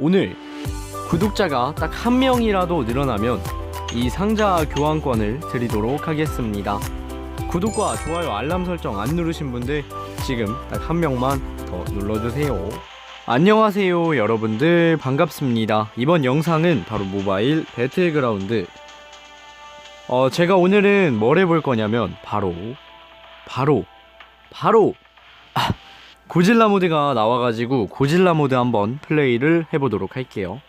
오늘 구독자가 딱 한 명이라도 늘어나면 이 상자 교환권을 드리도록 하겠습니다. 구독과 좋아요 알람 설정 안 누르신 분들 지금 딱 한 명만 더 눌러주세요. 안녕하세요 여러분들 반갑습니다. 이번 영상은 바로 모바일 배틀그라운드 어 제가 오늘은 뭘 해볼 거냐면 바로 바로 바로 아, 고질라 모드가 나와가지고 고질라 모드 한번 플레이를 해보도록 할게요.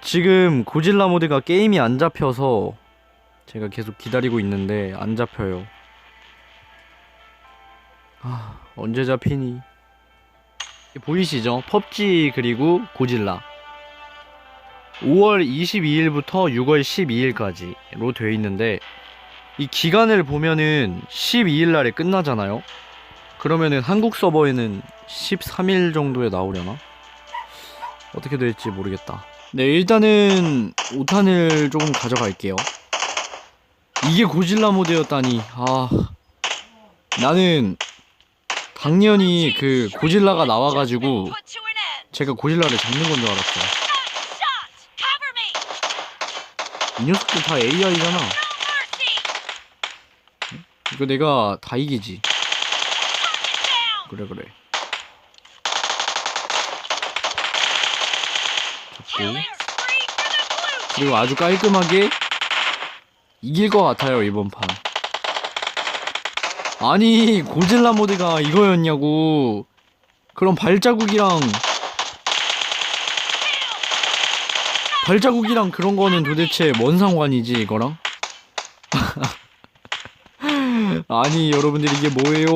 지금 고질라 모드가 게임이 안 잡혀서 제가 계속 기다리고 있는데 안 잡혀요. 아, 언제 잡히니? 보이시죠? 펍지 그리고 고질라. 5월 22일부터 6월 12일까지로 되어 있는데 이 기간을 보면은 12일 날에 끝나잖아요. 그러면은 한국 서버에는 13일 정도에 나오려나? 어떻게 될지 모르겠다. 네, 일단은 5탄을 조금 가져갈게요. 이게 고질라 모드였다니. 아. 나는 당연히 그 고질라가 나와가지고 제가 고질라를 잡는 건 줄 알았어. 이 녀석들 다 AI잖아. 이거 내가 다 이기지. 그래 그래. 잡고 그리고 아주 깔끔하게 이길 것 같아요 이번 판. 아니 고질라 모드가 이거였냐고. 그럼 발자국이랑 발자국이랑 그런 거는 도대체 뭔 상관이지 이거랑? 아니 여러분들 이게 뭐예요?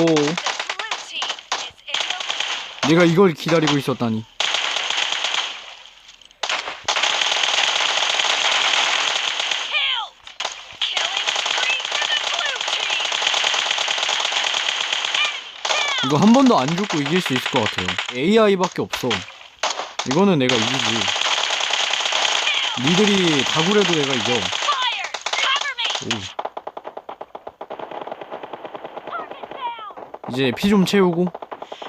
내가 이걸 기다리고 있었다니. 이거 한 번도 안 죽고 이길 수 있을 것 같아요. AI밖에 없어. 이거는 내가 이기지. 니들이 다구려도 내가 이겨. 오. 이제 피 좀 채우고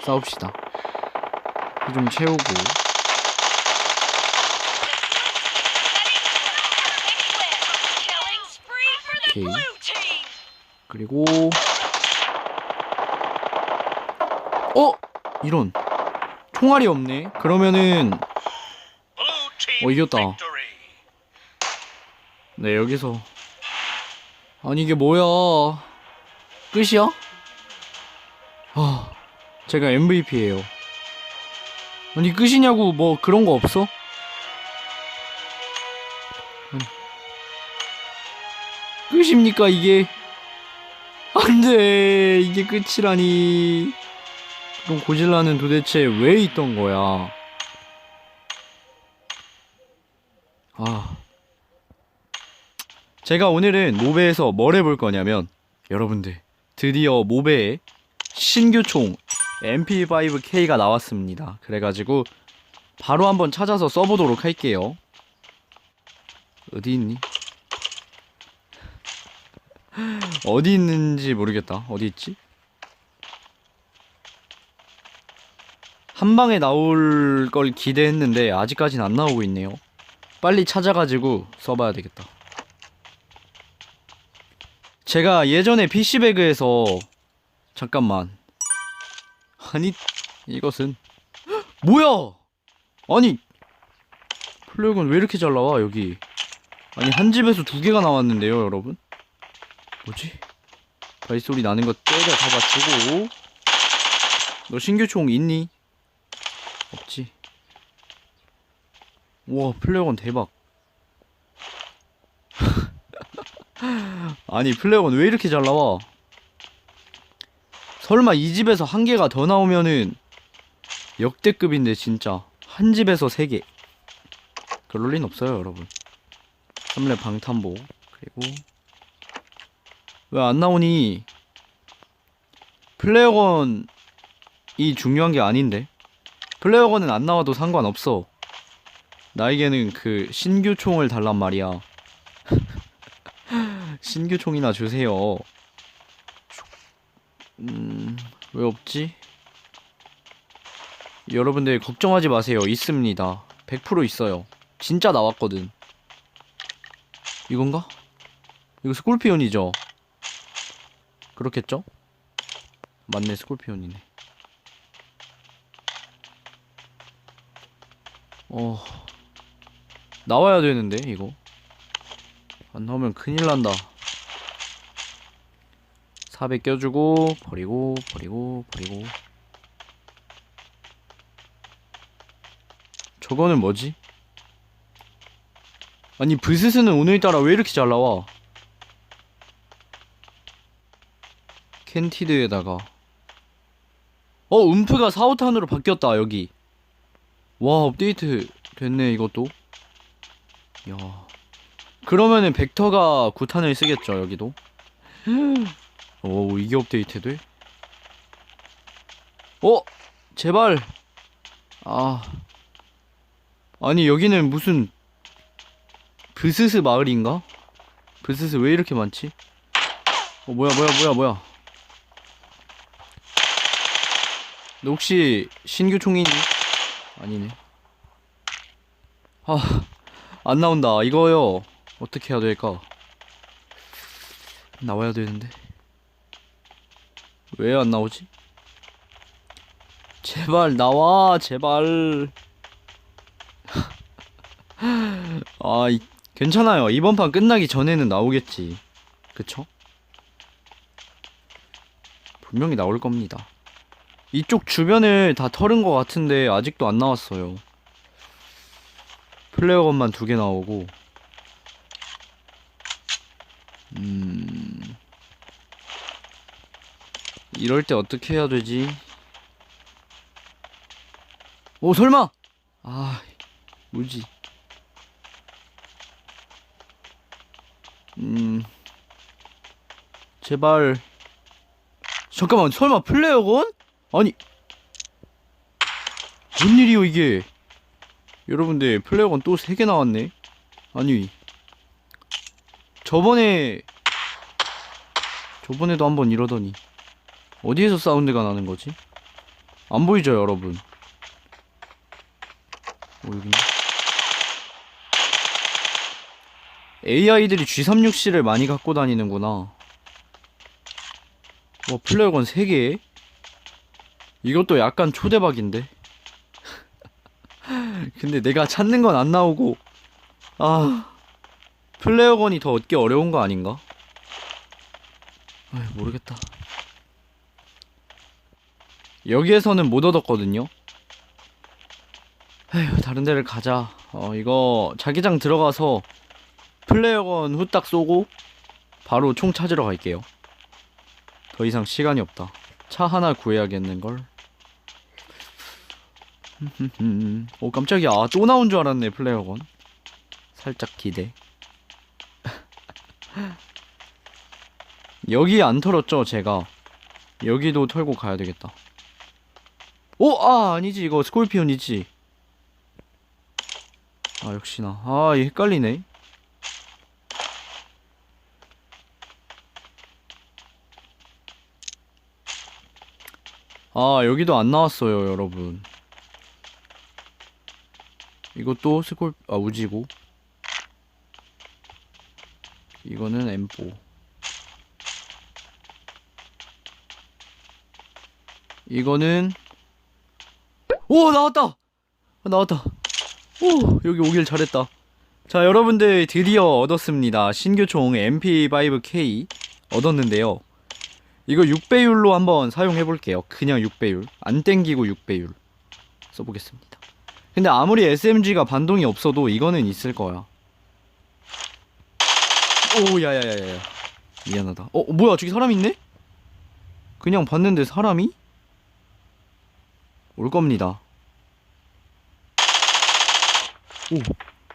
싸웁시다. 피좀 채우고. 오케이. 그리고 어 이런 총알이 없네. 그러면은 어 이겼다. 네 여기서 아니 이게 뭐야 끝이야? 아 제가 MVP예요. 아니 끝이냐고 뭐 그런 거 없어? 끝입니까 이게? 안돼 이게 끝이라니. 그럼 고질라는 도대체 왜 있던 거야? 아. 제가 오늘은 모베에서 뭘 해볼 거냐면, 여러분들, 드디어 모베에 신규 총 MP5K가 나왔습니다. 그래가지고, 바로 한번 찾아서 써보도록 할게요. 어디 있니? 어디 있는지 모르겠다. 어디 있지? 한 방에 나올 걸 기대했는데 아직까지는 안 나오고 있네요. 빨리 찾아가지고 써봐야 되겠다. 제가 예전에 PC배그에서 잠깐만 아니 이것은 뭐야? 아니 플래그는 왜 이렇게 잘 나와 여기? 아니 한 집에서 두 개가 나왔는데요, 여러분? 뭐지? 발소리 나는 거 때려 잡아치고 너 신규총 있니? 없지. 우와, 플레어건 대박. 아니, 플레어건 왜 이렇게 잘 나와? 설마 이 집에서 한 개가 더 나오면은 역대급인데, 진짜. 한 집에서 세 개. 그럴 린 없어요, 여러분. 3렙 방탄복. 그리고, 왜 안 나오니? 플레어건이 중요한 게 아닌데? 플레어건은 안 나와도 상관없어. 나에게는 그 신규 총을 달란 말이야. 신규 총이나 주세요. 음, 왜 없지? 여러분들 걱정하지 마세요. 있습니다. 100% 있어요. 진짜 나왔거든. 이건가? 이거 스콜피온이죠? 그렇겠죠? 맞네, 스콜피온이네. 어, 나와야 되는데, 이거. 안 나오면 큰일 난다. 400 껴주고, 버리고, 버리고, 버리고. 저거는 뭐지? 아니 브스스는 오늘따라 왜 이렇게 잘 나와? 캔티드에다가 어 음프가 4, 5탄으로 바뀌었다 여기 와 업데이트 됐네 이것도 야 그러면은 벡터가 9탄을 쓰겠죠 여기도 오 이게 업데이트 돼? 어? 제발 아 아니 여기는 무슨 브스스 마을인가? 브스스 왜 이렇게 많지? 어 뭐야 뭐야 뭐야 뭐야 너 혹시 신규 총이니? 아니네 아 안 나온다 이거요 어떻게 해야 될까? 나와야 되는데 왜 안 나오지? 제발 나와 제발 아, 이, 괜찮아요. 이번 판 끝나기 전에는 나오겠지. 그쵸? 분명히 나올 겁니다. 이쪽 주변을 다 털은 것 같은데 아직도 안 나왔어요. 플레어건만 두 개 나오고. 음. 이럴 때 어떻게 해야 되지? 오, 설마! 아, 뭐지? 음 제발 잠깐만 설마 플레어건? 아니 뭔 일이요 이게 여러분들 플레어건 또 3개 나왔네 아니 저번에 저번에도 한번 이러더니 어디에서 사운드가 나는 거지? 안 보이죠 여러분 어 여기 AI들이 G360를 많이 갖고 다니는구나. 와, 플레어건 3개? 이것도 약간 초대박인데? 근데 내가 찾는 건 안 나오고, 아, 플레어건이 더 얻기 어려운 거 아닌가? 아 모르겠다. 여기에서는 못 얻었거든요? 에휴, 다른 데를 가자. 어, 이거 자기장 들어가서 플레이어건 후딱 쏘고 바로 총 찾으러 갈게요. 더 이상 시간이 없다. 차 하나 구해야겠는걸. 오 깜짝이야. 아, 또 나온 줄 알았네 플레이어건. 살짝 기대. 여기 안 털었죠 제가. 여기도 털고 가야 되겠다. 오! 아 아니지 이거 스콜피온이지. 아 역시나. 아이 헷갈리네. 아 여기도 안 나왔어요 여러분 이것도 스콜 아 우지고 이거는 M4 이거는 오 나왔다 아, 나왔다 오 여기 오길 잘했다 자 여러분들 드디어 얻었습니다 신규총 MP5K 얻었는데요 이거 6배율로 한번 사용해 볼게요. 그냥 6배율. 안 땡기고 6배율. 써보겠습니다. 근데 아무리 SMG가 반동이 없어도 이거는 있을 거야. 오, 야야야야. 미안하다. 어, 뭐야, 저기 사람 있네? 그냥 봤는데 사람이? 올 겁니다. 오,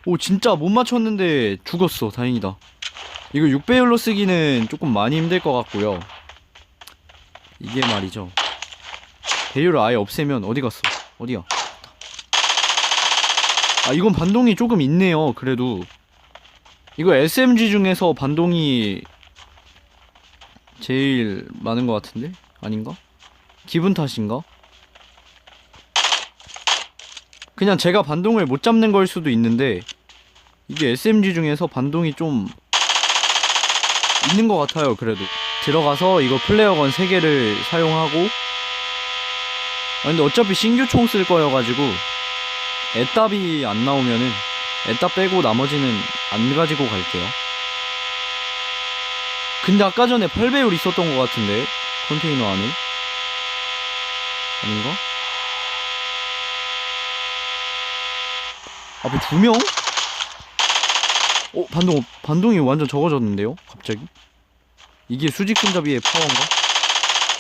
오, 진짜 못 맞췄는데 죽었어. 다행이다. 이거 6배율로 쓰기는 조금 많이 힘들 것 같고요. 이게 말이죠. 배율을 아예 없애면 어디 갔어? 어디야? 아 이건 반동이 조금 있네요. 그래도 이거 SMG 중에서 반동이 제일 많은 것 같은데 아닌가? 기분 탓인가? 그냥 제가 반동을 못 잡는 걸 수도 있는데 이게 SMG 중에서 반동이 좀 있는 것 같아요 그래도. 들어가서 이거 플레어건 3개를 사용하고. 아 근데 어차피 신규 총 쓸 거여가지고 애답이 안 나오면은 애답 빼고 나머지는 안 가지고 갈게요. 근데 아까 전에 8배율 있었던 것 같은데 컨테이너 안에? 아닌가? 앞에 두 명? 어 반동 반동이 완전 적어졌는데요 갑자기 이게 수직 손잡이의 파워인가?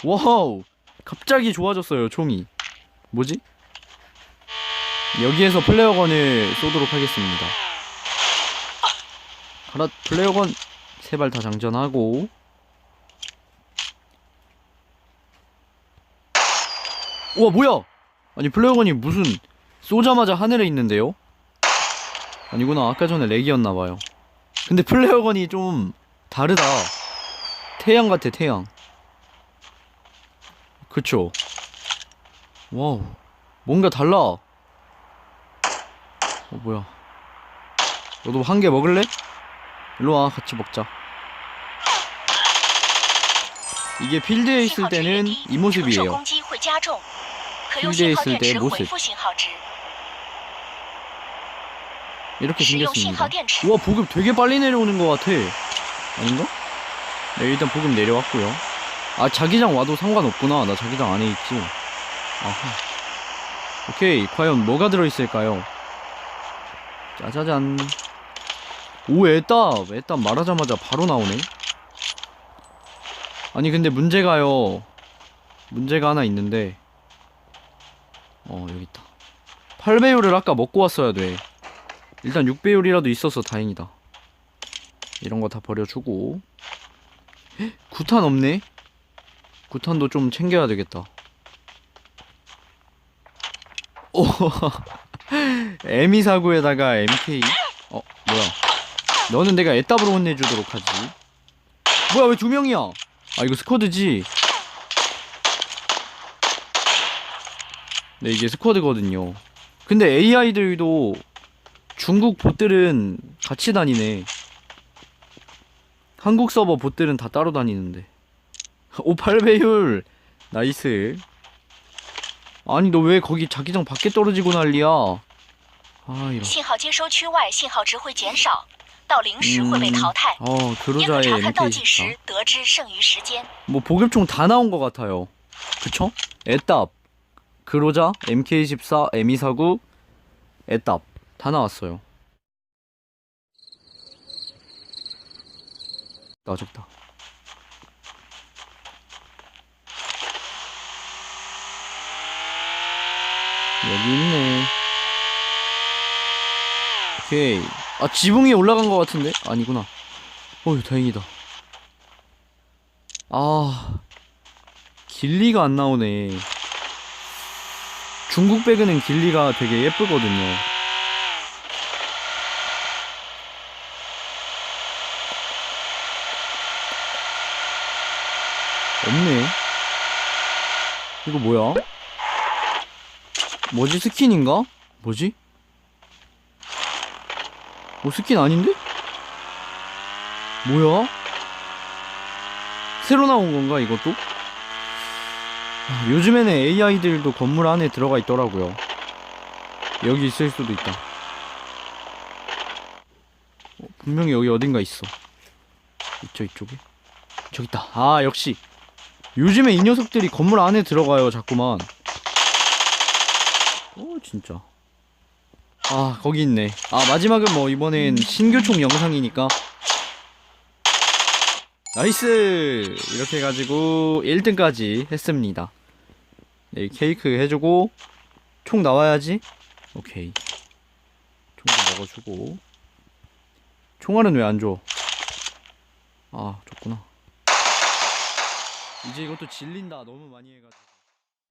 와우 갑자기 좋아졌어요 총이 뭐지? 여기에서 플레어건을 쏘도록 하겠습니다 가라 플레어건 세 발 다 장전하고 우와 뭐야 아니 플레어건이 무슨 쏘자마자 하늘에 있는데요? 아니구나. 아까 전에 렉이었나봐요. 근데 플레어건이 좀 다르다. 태양 같아 태양. 그쵸? 와우. 뭔가 달라. 어 뭐야. 너도 한 개 먹을래? 일로와 같이 먹자. 이게 필드에 있을 때는 이 모습이에요. 필드에 있을 때 모습. 이렇게 생겼습니다. 우와 보급 되게 빨리 내려오는 것 같아. 아닌가? 네 일단 보급 내려왔고요. 아 자기장 와도 상관없구나. 나 자기장 안에 있지. 아하. 오케이 과연 뭐가 들어있을까요? 짜자잔. 오 애답! 애답 말하자마자 바로 나오네. 아니 근데 문제가요. 문제가 하나 있는데. 어 여기 있다. 팔배율을 아까 먹고 왔어야 돼. 일단 6배율이라도 있어서 다행이다. 이런 거 다 버려주고. 헉, 구탄 없네? 구탄도 좀 챙겨야 되겠다. 오 M249에다가 MK 어 뭐야? 너는 내가 애답으로 혼내주도록 하지. 뭐야 왜 두 명이야? 아 이거 스쿼드지? 네 이게 스쿼드거든요. 근데 AI들도 중국 봇들은 같이 다니네. 한국 서버 봇들은 다 따로 다니는데. 오 8배율 나이스. 아니 너 왜 거기 자기장 밖에 떨어지고 난리야? 아 이런. 信号接收区外信号值会减少，到零时会被淘汰。 어 也可 그로자의 查看倒计 MK14. 时，得知剩余时间。 뭐 보급총 다 나온 것 같아요. 그쵸? 애답, 그로자, MK14, M249, 애답 다 나왔어요. 나 적다. 여기 있네. 오케이. 아 지붕 위에 올라간 것 같은데? 아니구나. 어휴 다행이다. 아 길리가 안 나오네 중국 배그는 길리가 되게 예쁘거든요 없네 이거 뭐야 뭐지 스킨인가? 뭐지? 뭐 스킨 아닌데? 뭐야? 새로 나온 건가 이것도? 아, 요즘에는 AI들도 건물 안에 들어가 있더라고요. 여기 있을 수도 있다. 어, 분명히 여기 어딘가 있어. 있죠 이쪽에? 저기 있다. 아 역시 요즘에 이 녀석들이 건물 안에 들어가요 자꾸만. 어 진짜. 아 거기 있네. 아 마지막은 뭐 이번엔 신규총 영상이니까 나이스! 이렇게 해가지고 1등까지 했습니다. 네, 케이크 해주고 총 나와야지. 오케이. 총도 먹어주고 총알은 왜 안 줘? 아, 줬구나. 이제 이것도 질린다. 너무 많이 해가지고.